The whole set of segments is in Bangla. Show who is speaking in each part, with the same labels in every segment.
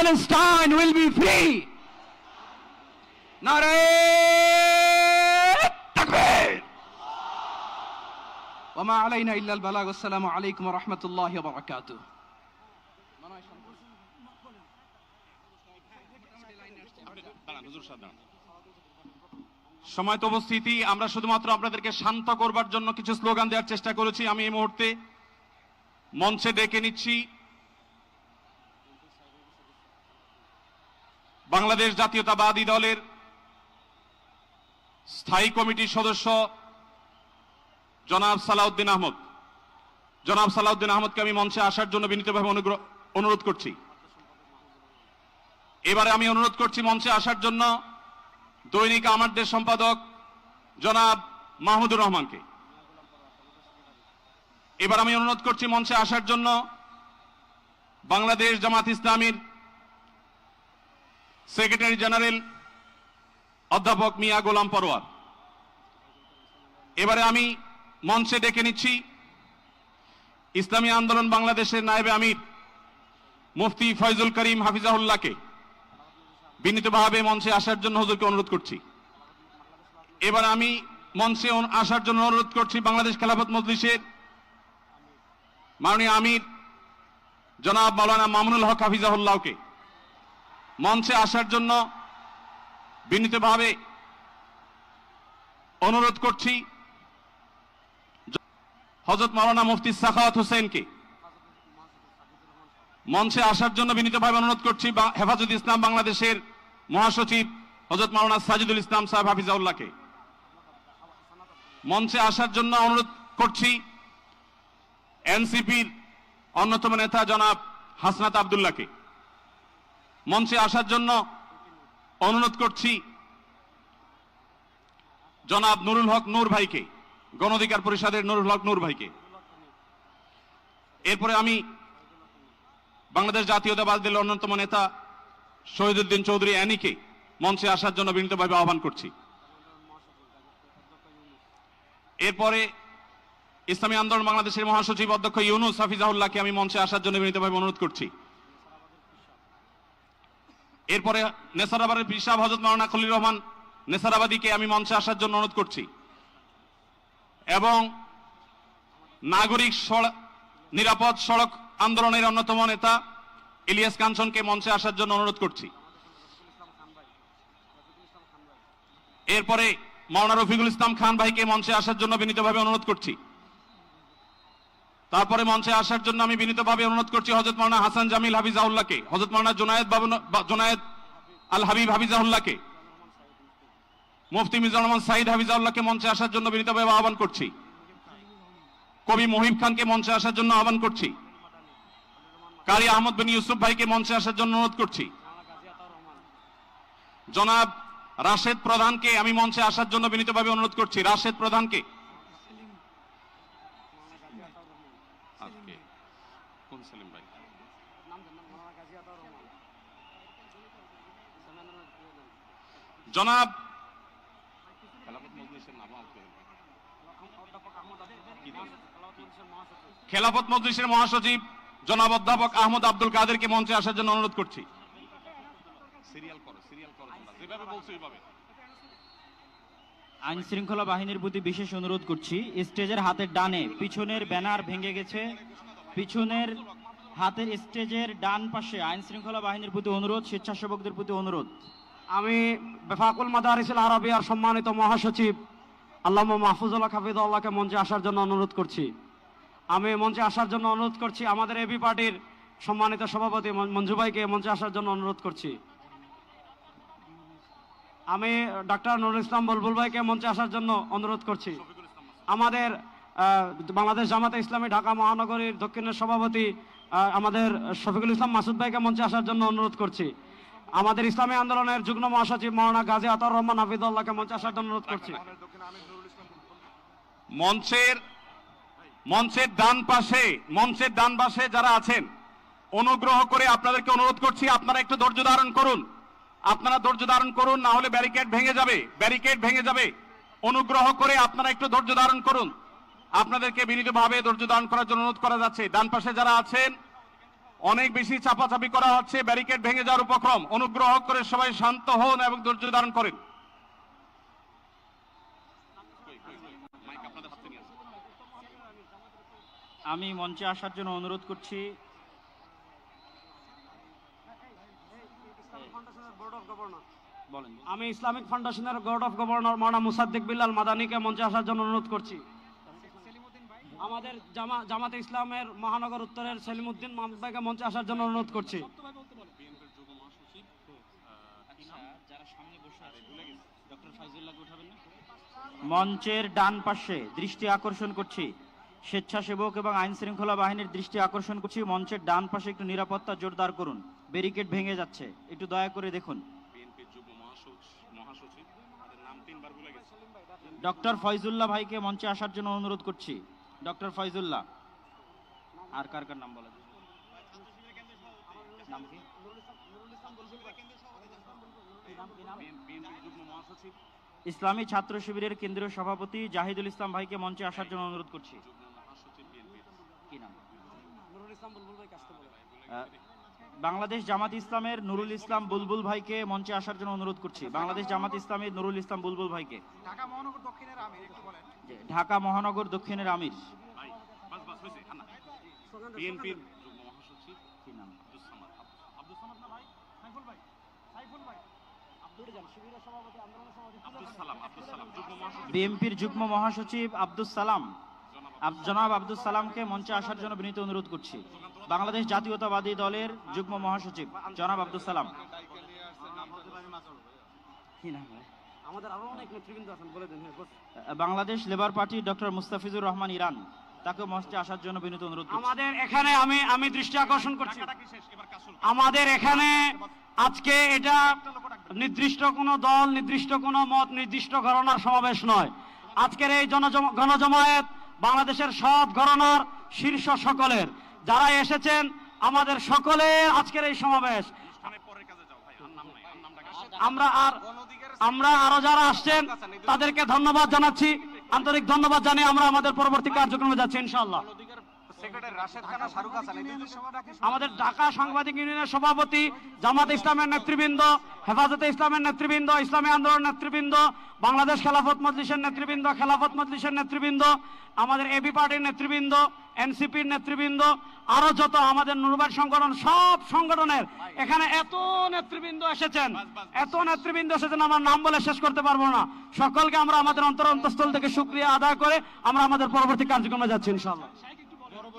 Speaker 1: palestine will be free nare takbir وما علينا الا البلاغ والسلام عليكم ورحمه الله وبركاته
Speaker 2: সময়ত উপস্থিতি আমরা শুধুমাত্র আপনাদেরকে শান্ত করবার জন্য কিছু স্লোগান দেওয়ার চেষ্টা করেছি আমি এই মুহূর্তে মঞ্চে ডেকে নিচ্ছি বাংলাদেশ জাতীয়তাবাদী দলের স্থায়ী কমিটির সদস্য জনাব সালাউদ্দিন আহমদ। জনাব সালাউদ্দিন আহমদকে আমি মঞ্চে আসার জন্য বিনীতভাবে অনুরোধ করছি। এবারে আমি অনুরোধ করছি মঞ্চে আসার জন্য দৈনিক আমার দেশ সম্পাদক জনাব মাহমুদুর রহমানকে। এবার আমি অনুরোধ করছি মঞ্চে আসার জন্য বাংলাদেশ জামাত ইসলামীর সেক্রেটারি জেনারেল অধ্যাপক মিয়া গোলাম পরোয়ার। এবারে আমি মঞ্চে ডেকে নিচ্ছি ইসলামী আন্দোলন বাংলাদেশের নায়েবে আমির মুফতি ফয়জুল করিম হাফিজাহুল্লাহকে বিনীতভাবে মঞ্চে আসার জন্য হুজুরকে অনুরোধ করছি। এবার আমি মঞ্চে আসার জন্য অনুরোধ করছি বাংলাদেশ খেলাফত মজলিসের মাননীয় আমির জনাব মাওলানা মামুনুল হক হাফিজাহুল্লাহকে। মঞ্চে আসার জন্য বিনীতভাবে অনুরোধ করছি। হজরত মাওলানা মুফতি সাখাওয়াত হোসেনকে মঞ্চে আসার জন্য বিনীতভাবে অনুরোধ করছি হেফাজত ইসলাম বাংলাদেশের মহাসচিব হজরত মাওলানা সাজিদুল ইসলাম সাহেব হাফিজাউল্লাহকে মঞ্চে আসার জন্য অনুরোধ করছি। এনসিপির অন্যতম নেতা জনাব হাসনাত আবদুল্লাহকে মঞ্চে আসার জন্য অনুরোধ করছি জনাব নুরুল হক নূর ভাইকে গণ অধিকার পরিষদের নুরুল হক নূর ভাইকে। এরপরে আমি বাংলাদেশ জাতীয়তাবাদ দলের অন্যতম নেতা শহীদুদ্দিন চৌধুরী অ্যানিকে মঞ্চে আসার জন্য বিনীতভাবে আহ্বান করছি। এরপরে ইসলামী আন্দোলন বাংলাদেশের মহাসচিব অধ্যক্ষ ইউনুস হাফিজাহুল্লাহকে আমি মঞ্চে আসার জন্য বিনীতভাবে অনুরোধ করছি। এরপরে নেসারাবাদের পিসাব হজরত মাওলানা খলিল রহমান নেসারাবাদীকে আমি মঞ্চে আসার জন্য অনুরোধ করছি। এবং নাগরিক নিরাপদ সড়ক আন্দোলনের অন্যতম নেতা ইলিয়াস কাঞ্চনকে মঞ্চে আসার জন্য অনুরোধ করছি। এরপরে মাওলানা রফিকুল ইসলাম খান ভাইকে মঞ্চে আসার জন্য বিনীতভাবে অনুরোধ করছি। তারপরে মঞ্চে আসার জন্য আমি বিনীতভাবে অনুরোধ করছি হজরত মাওলানা হাসান জামিল হাফিজাউল্লাহকে হজরত মাওলানা জুনায়েদ বাবু জুনায়েদ আল হাবিব হাফিজাউল্লাহকে, মুফতি মিজানুর রহমান সাইদ হাফিজাউল্লাহকে মঞ্চে আসার জন্য বিনীতভাবে আহ্বান করছি। কবি মহিব খানকে মঞ্চে আসার জন্য আহ্বান করছি। কারি আহমদ বিন ইউসুফ ভাইকে মঞ্চে আসার জন্য অনুরোধ করছি। জনাব রাশেদ প্রধানকে আমি মঞ্চে আসার জন্য বিনীতভাবে অনুরোধ করছি। রাশেদ প্রধানকে আজকে কোন সেলিম ভাই জনাব। খেলাফত মজলিসের মহাসচিব জনাব অধ্যাপক আহমদ আব্দুল কাদেরকে মঞ্চে আসার জন্য অনুরোধ করছি। সিরিয়াল করো সিরিয়াল করো তোমরা। যেভাবে বলছো ওইভাবে
Speaker 3: আইন শৃঙ্খলা বাহিনীর প্রতি বিশেষ অনুরোধ করছি। স্টেজের হাতের ডানে পিছনের ব্যানার ভেঙে গেছে। পিছনের হাতের স্টেজের ডান পাশে আইন শৃঙ্খলা বাহিনীর প্রতি অনুরোধ স্বেচ্ছাসেবকদের প্রতি অনুরোধ।
Speaker 4: আমি বেফাকুল মাদারিসুল আরবিয়ার সম্মানিত মহাসচিব, আল্লামা মাহফুজুল্লাহ হাফিদুল্লাহকে মঞ্চে আসার জন্য অনুরোধ করছি। আমি মঞ্চে আসার জন্য অনুরোধ করছি, আমাদের এবি পার্টির সম্মানিত সভাপতি মঞ্জু ভাইকে মঞ্চে আসার জন্য অনুরোধ করছি। আমি ডক্টর নুরুল ইসলাম বুলবুল ভাইকে মঞ্চে আসার জন্য অনুরোধ করছি। আমাদের বাংলাদেশ জামাতে ইসলামী ঢাকা মহানগরীর দক্ষিণের সভাপতি আমাদের শফিকুল ইসলাম মাসুদ ভাইকে মঞ্চে আসার জন্য অনুরোধ করছি। আমাদের ইসলামী আন্দোলনের যুগ্ম মহাসচিব মৌলানা গাজী আতর রহমান হাফিদুল্লাহকে মঞ্চে আসার জন্য অনুরোধ করছি।
Speaker 2: মঞ্চের মঞ্চের ডান পাশে, মঞ্চের ডান পাশে যারা আছেন, অনুগ্রহ করে আপনাদেরকে অনুরোধ করছি, আপনারা একটু ধৈর্য ধারণ করুন। আপনারা ধৈর্য ধারণ করুন, না হলে ব্যারিকেড ভেঙে যাবে, ব্যারিকেড ভেঙে যাবে। অনুগ্রহ করে আপনারা একটু ধৈর্য ধারণ করুন। আপনাদেরকে বিনীতভাবে ধৈর্য ধারণ করার জন্য অনুরোধ করা যাচ্ছে। ডান পাশে যারা আছেন অনেক বেশি চাপাচাপি করা হচ্ছে ব্যারিকেড ভেঙে যাওয়ার উপক্রম। অনুগ্রহ করে সবাই শান্ত হন এবং ধৈর্য ধারণ করেন।
Speaker 3: আমি মঞ্চে আসার জন্য অনুরোধ করছি।
Speaker 4: আমি ইসলামিক ফাউন্ডেশনের board of governor Maulana Musaddiq Billal মাদানিকে মঞ্চে আসার জন্য অনুরোধ করছি। আমাদের জামা জামাতে ইসলামের মহানগর উত্তরের সেলিমউদ্দিন মাহমুদ ভাইকে মঞ্চে আসার জন্য অনুরোধ করছি।
Speaker 3: মঞ্চের ডান পাশে দৃষ্টি আকর্ষণ করছি। স্বেচ্ছাসেবক এবং আইন শৃঙ্খলা বাহিনীর দৃষ্টি আকর্ষণ করছি। মঞ্চের ডান পাশে একটু নিরাপত্তা জোরদার করুন। ব্যারিকেড ভেঙে যাচ্ছে। একটু দয়া করে দেখুন। ডক্টর ফয়জুল্লাহ ভাইকে মঞ্চে আসার জন্য অনুরোধ করছি। ডক্টর ফয়জুল্লাহ। আর কার কার নাম বলা? নাম কি? ইসলামী ছাত্র শিবিরের কেন্দ্রীয় সভাপতি জাহিদুল ইসলাম ভাইকে মঞ্চে আসার জন্য অনুরোধ করছি। কি নাম? আহ, বাংলাদেশ জামাত ইসলামের নুরুল ইসলাম বুলবুল ভাইকে মঞ্চে আসার জন্য অনুরোধ করছি। বাংলাদেশ জামাত ইসলামের নুরুল ইসলাম বুলবুল ভাইকে। ঢাকা মহানগর দক্ষিণের আমির
Speaker 2: বিএনপির যুগ্ম মহাসচিব
Speaker 3: কি নাম?
Speaker 2: আব্দুস সামাদ। আব্দুস সামাদ না ভাই? সাইফুল ভাই। সাইফুল ভাই। সালাম আব্দুস সালাম যুগ্ম মহাসচিব।
Speaker 3: বিএনপির যুগ্ম মহাসচিব আব্দুস সালাম। জনাব আব্দুস সালামকে মঞ্চে আসার জন্য বিনীত অনুরোধ করছি। বাংলাদেশ জাতীয়তাবাদী দলের যুগ্ম মহাসচিব জনাব আব্দুস সালাম। কি নাম ভাই?
Speaker 4: আমাদের আরও অনেক নেতৃবৃন্দ আছেন বলে দিন হ্যাঁ, boss.
Speaker 3: Bangladesh labour party doctor Mustafizur Rahman Iran তাকে মঞ্চে আসার জন্য বিনীত অনুরোধ
Speaker 4: আমাদের এখানে আমি আমি দৃষ্টি আকর্ষণ করছি। আমাদের এখানে আজকে এটা নির্দিষ্ট কোনো দল নির্দিষ্ট কোনো মত নির্দিষ্ট ঘটনার সমাবেশ নয়। আজকের এই জনজম- গণজমায়েত বাংলাদেশের সব ঘটনার শীর্ষ সকলের। যারা এসেছেন, আমাদের সকলের আজকের এই সমাবেশ। আমরা আর আমরা আরও যারা আসছেন, তাদেরকে ধন্যবাদ জানাচ্ছি। আন্তরিক ধন্যবাদ জানিয়ে আমরা আমাদের পরবর্তী কার্যক্রমে যাচ্ছি, ইনশাআল্লাহ। আমাদের ঢাকা সাংবাদিক ইউনিয়নের সভাপতি জামাত ইসলামের নেতৃবৃন্দ হেফাজতে ইসলামের নেতৃবৃন্দ ইসলামী আন্দোলন নেতৃবৃন্দ বাংলাদেশ খেলাফত মজলিসের নেতৃবৃন্দ খেলাফত মজলিসের নেতৃবৃন্দ আমাদের এবি পার্টির নেতৃবৃন্দ এনসিপির নেতৃবৃন্দ আরও যত আমাদের নুরবাদ সংগঠন সব সংগঠনের এখানে এত নেতৃবৃন্দ এসেছেন। এত নেতৃবৃন্দ এসেছেন আমার নাম বলে শেষ করতে পারব না। সকলকে আমরা আমাদের অন্তর অন্তঃস্থল থেকে শুক্রিয়া আদায় করে আমরা আমাদের পরবর্তী কার্যক্রমে যাচ্ছি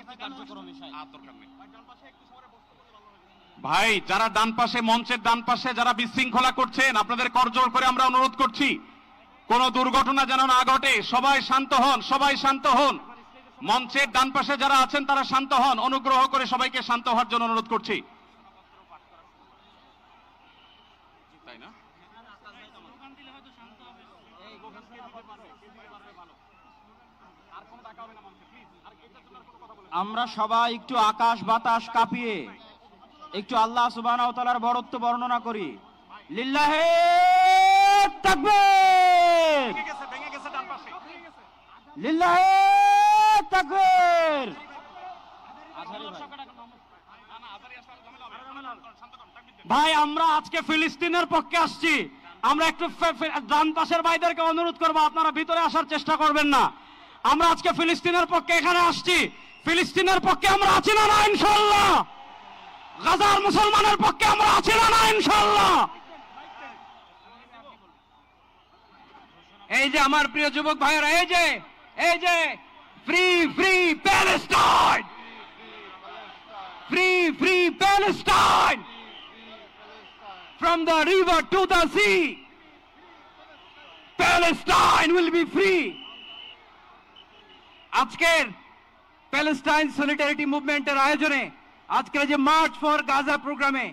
Speaker 4: ইনশাআল্লাহ
Speaker 2: আর দরকার নেই। ভাই যারা ডান পাশে মঞ্চের ডান পাশে যারা বিশৃঙ্খলা করছেন আপনাদের করজোর করে আমরা অনুরোধ করছি কোন দুর্ঘটনা যেন না ঘটে সবাই শান্ত হন সবাই শান্ত হন। মঞ্চের ডান পাশে যারা আছেন তারা শান্ত হন। অনুগ্রহ করে সবাইকে শান্ত হওয়ার জন্য অনুরোধ করছি তাই না
Speaker 3: আমরা সবাই একটু আকাশ বাতাস কাঁপিয়ে একটু আল্লাহ ওয়া বরত্ব বর্ণনা করি। লিল্লাহে তাকবীর!
Speaker 4: ভাই। আমরা আজকে ফিলিস্তিনের পক্ষে আসছি। আমরা একটু ডান পাশের ভাইদেরকে অনুরোধ করব আপনারা ভিতরে আসার চেষ্টা করবেন না। আমরা আজকে ফিলিস্তিনের পক্ষে এখানে আসছি। ফিলিস্তিনের পক্ষে আমরা আছি না না ইনশাল্লাহ গাজার মুসলমানের পক্ষে আমরা আছি না না ইনশাল্লাহ
Speaker 1: এই যে আমার প্রিয় যুবক ভাইয়েরা, এই যে এই যে free free Palestine free free Palestine from the river to the sea Palestine will be free আজকের প্যালেস্টাইন সলিডারিটি মুভমেন্টের আয়োজনে আজকের যে মার্চ ফর গাজা প্রোগ্রামে,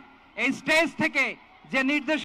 Speaker 1: এই স্টেজ থেকে যে নির্দেশ